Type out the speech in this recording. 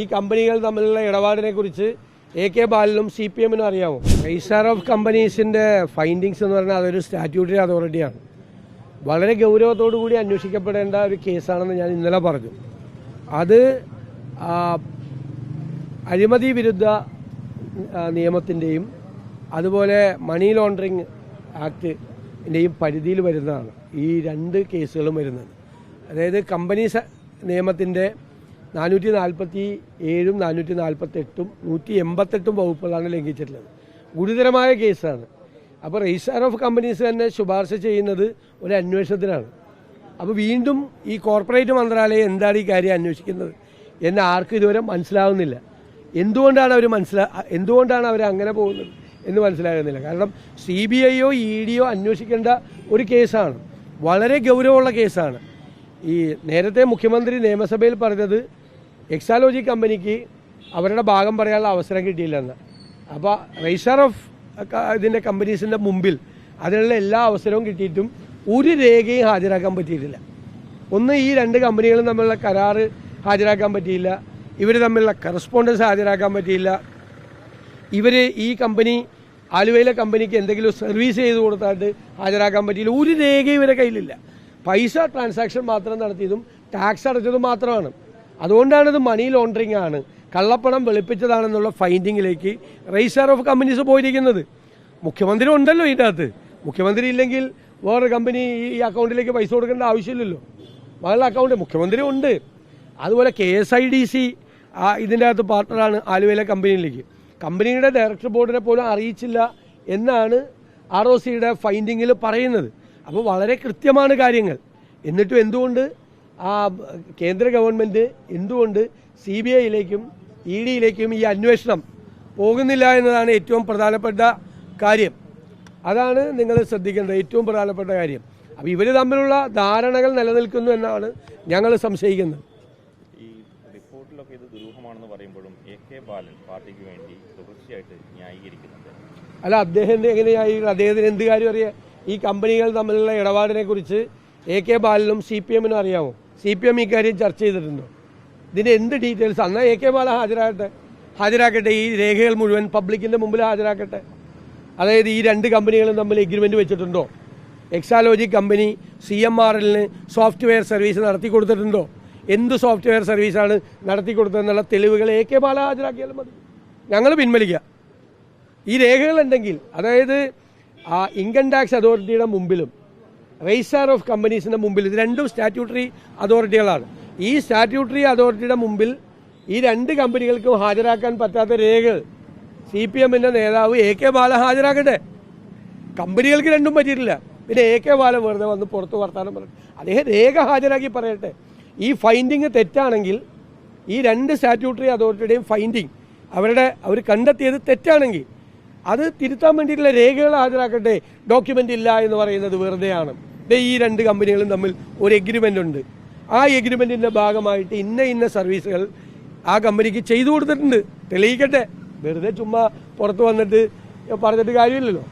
ഈ കമ്പനികൾ തമ്മിലുള്ള ഇടപാടിനെ കുറിച്ച് എ കെ ബാലനും സി പി എമ്മിനും അറിയാമോ രജിസ്ട്രാർ ഓഫ് കമ്പനീസിന്റെ ഫൈൻഡിങ്സ് എന്ന് പറഞ്ഞാൽ അതൊരു സ്റ്റാറ്റ്യൂട്ടറി അതോറിറ്റിയാണ് വളരെ ഗൗരവത്തോടു കൂടി അന്വേഷിക്കപ്പെടേണ്ട ഒരു കേസാണെന്ന് ഞാൻ ഇന്നലെ പറഞ്ഞു. അത് അഴിമതി വിരുദ്ധ നിയമത്തിന്റെയും അതുപോലെ മണി ലോണ്ടറിങ് ആക്ടിന്റെയും പരിധിയിൽ വരുന്നതാണ് ഈ രണ്ട് കേസുകളും വരുന്നത്. അതായത് കമ്പനീസ് നിയമത്തിന്റെ നാനൂറ്റി നാൽപ്പത്തി ഏഴും നാനൂറ്റി നാൽപ്പത്തി എട്ടും നൂറ്റി എൺപത്തെട്ടും വകുപ്പുകളാണ് ലംഘിച്ചിട്ടുള്ളത്. ഗുരുതരമായ കേസാണ്. അപ്പോൾ രജിസ്ട്രാർ ഓഫ് കമ്പനീസ് തന്നെ ശുപാർശ ചെയ്യുന്നത് ഒരു അന്വേഷണത്തിനാണ്. അപ്പോൾ വീണ്ടും ഈ കോർപ്പറേറ്റ് മന്ത്രാലയം എന്താണ് ഈ കാര്യം അന്വേഷിക്കുന്നത് എന്ന് ആർക്കും ഇതുവരെ മനസ്സിലാവുന്നില്ല. എന്തുകൊണ്ടാണ് അവർ മനസ്സിലാ എന്തുകൊണ്ടാണ് അവർ അങ്ങനെ പോകുന്നത് എന്ന് മനസ്സിലാകുന്നില്ല. കാരണം സി ബി ഐയോ ഇ ഡിയോ അന്വേഷിക്കേണ്ട ഒരു കേസാണ്. വളരെ ഗൗരവമുള്ള കേസാണ്. ഈ നേരത്തെ മുഖ്യമന്ത്രി നിയമസഭയിൽ പറഞ്ഞത് എക്സാലോജി കമ്പനിക്ക് അവരുടെ ഭാഗം പറയാനുള്ള അവസരം കിട്ടിയില്ലെന്ന്. അപ്പോൾ റൈസർ ഓഫ് ഇതിന്റെ കമ്പനീസിന്റെ മുമ്പിൽ അതിനുള്ള എല്ലാ അവസരവും കിട്ടിയിട്ടും ഒരു രേഖയും ഹാജരാക്കാൻ പറ്റിയിട്ടില്ല. ഒന്ന് ഈ രണ്ട് കമ്പനികളും തമ്മിലുള്ള കരാറ് ഹാജരാക്കാൻ പറ്റിയില്ല. ഇവർ തമ്മിലുള്ള കറസ്പോണ്ടൻസ് ഹാജരാക്കാൻ പറ്റിയില്ല. ഇവർ ഈ കമ്പനി ആലുവയിലെ കമ്പനിക്ക് എന്തെങ്കിലും സർവീസ് ചെയ്ത് കൊടുത്തായിട്ട് ഹാജരാക്കാൻ പറ്റിയില്ല. ഒരു രേഖയും ഇവരെ കയ്യിലില്ല. പൈസ ട്രാൻസാക്ഷൻ മാത്രം നടത്തിയതും ടാക്സ് അടച്ചതും മാത്രമാണ്. അതുകൊണ്ടാണ് മണി ലോണ്ടറിംഗ് ആണ്. കള്ളപ്പണം വെളുപ്പിച്ചതാണെന്നുള്ള ഫൈൻഡിങ്ങിലേക്ക് റൈസർ ഓഫ് കമ്പനീസ് പോയിരിക്കുന്നത്. മുഖ്യമന്ത്രി ഉണ്ടല്ലോ ഇതിന്റെ അകത്ത് മുഖ്യമന്ത്രി ഇല്ലെങ്കിൽ വേറെ കമ്പനി ഈ അക്കൗണ്ടിലേക്ക് പൈസ കൊടുക്കേണ്ട ആവശ്യമില്ലല്ലോ. വേറെ അക്കൗണ്ട് മുഖ്യമന്ത്രി ഉണ്ട്. അതുപോലെ K S I D C ഇതിന്റെ അകത്ത് പാർട്ണറാണ് ആലുവയിലെ കമ്പനിയിലേക്ക് കമ്പനിയുടെ ഡയറക്ടർ ബോർഡിനെ പോലും അറിയിച്ചില്ല എന്നാണ് ആർ ഒ സിയുടെ ഫൈൻഡിങ്ങിൽ പറയുന്നത്. അപ്പോൾ വളരെ കൃത്യമാണ് കാര്യങ്ങൾ. എന്നിട്ടും എന്തുകൊണ്ട് ആ കേന്ദ്ര ഗവൺമെന്റ് എന്തുകൊണ്ട് സി ബി ഐയിലേക്കും ഇ ഡിയിലേക്കും ഈ അന്വേഷണം പോകുന്നില്ല എന്നതാണ് ഏറ്റവും പ്രധാനപ്പെട്ട കാര്യം. അതാണ് നിങ്ങൾ ശ്രദ്ധിക്കേണ്ടത് ഏറ്റവും പ്രധാനപ്പെട്ട കാര്യം. അപ്പോൾ ഇവർ തമ്മിലുള്ള ധാരണകൾ നിലനിൽക്കുന്നു എന്നാണ് ഞങ്ങൾ സംശയിക്കുന്നത്. ഈ റിപ്പോർട്ടിലൊക്കെ ഇത് ദുരൂഹമാണെന്ന് പറയുമ്പോഴും എ കെ ബാലൻ പാർട്ടിക്ക് വേണ്ടി തുടർച്ചയായിട്ട് ന്യായീകരിക്കുന്നുണ്ട്. അല്ല അദ്ദേഹം എങ്ങനെയായി? അദ്ദേഹത്തിന് എന്ത് കാര്യം അറിയാം? ഈ കമ്പനികൾ തമ്മിലുള്ള ഇടപാടിനെ കുറിച്ച് എ കെ ബാലനും സി പി എമ്മിനും അറിയാമോ സി പി എം ഇക്കാര്യം ചർച്ച ചെയ്തിട്ടുണ്ടോ ഇതിന്റെ എന്ത് ഡീറ്റെയിൽസ്? അന്നാ എ കെ ബാല ഹാജരാകട്ടെ. ഹാജരാക്കട്ടെ ഈ രേഖകൾ മുഴുവൻ പബ്ലിക്കിന്റെ മുമ്പിൽ ഹാജരാക്കട്ടെ. അതായത് ഈ രണ്ട് കമ്പനികളും തമ്മിൽ എഗ്രിമെന്റ് വെച്ചിട്ടുണ്ടോ? Exalogic company C M R എല്ലിന് സോഫ്റ്റ്വെയർ സർവീസ് നടത്തി കൊടുത്തിട്ടുണ്ടോ? എന്ത് സോഫ്റ്റ്വെയർ സർവീസാണ് നടത്തി കൊടുത്തതെന്നുള്ള തെളിവുകൾ എ കെ ബാല ഹാജരാക്കിയാലും മതി. ഞങ്ങൾ പിൻവലിക്കുക ഈ രേഖകളുണ്ടെങ്കിൽ അതായത് ഇൻകം ടാക്സ് അതോറിറ്റിയുടെ മുമ്പിലും രജിസ്ട്രാർ ഓഫ് കമ്പനീസിന്റെ മുമ്പിൽ. ഇത് രണ്ടും സ്റ്റാറ്റ്യൂട്ടറി അതോറിറ്റികളാണ് ഈ സ്റ്റാറ്റ്യൂട്ടറി അതോറിറ്റിയുടെ മുമ്പിൽ ഈ രണ്ട് കമ്പനികൾക്കും ഹാജരാക്കാൻ പറ്റാത്ത രേഖകൾ സി പി എമ്മിന്റെ നേതാവ് എ കെ ബാല ഹാജരാക്കട്ടെ. കമ്പനികൾക്ക് രണ്ടും പറ്റിയിട്ടില്ല. പിന്നെ എ കെ ബാല വെറുതെ വന്ന് പുറത്ത് വർത്താനം പറഞ്ഞു അദ്ദേഹം രേഖ ഹാജരാക്കി പറയട്ടെ. ഈ ഫൈൻഡിങ് തെറ്റാണെങ്കിൽ ഈ രണ്ട് സ്റ്റാറ്റ്യൂട്ടറി അതോറിറ്റിയുടെയും ഫൈൻഡിങ് അവരുടെ അവർ കണ്ടെത്തിയത് തെറ്റാണെങ്കിൽ അത് തിരുത്താൻ വേണ്ടിയിട്ടുള്ള രേഖകൾ ഹാജരാക്കട്ടെ. ഡോക്യുമെന്റ് ഇല്ല എന്ന് പറയുന്നത് വെറുതെയാണ്. ഈ രണ്ട് കമ്പനികളും തമ്മിൽ ഒരു എഗ്രിമെന്റ് ഉണ്ട്. ആ എഗ്രിമെന്റിന്റെ ഭാഗമായിട്ട് ഇന്ന ഇന്ന സർവീസുകൾ ആ കമ്പനിക്ക് ചെയ്തു കൊടുത്തിട്ടുണ്ട്. തെളിയിക്കട്ടെ. വെറുതെ ചുമ്മാ പുറത്ത് വന്നിട്ട് പറഞ്ഞിട്ട് കാര്യമില്ലല്ലോ.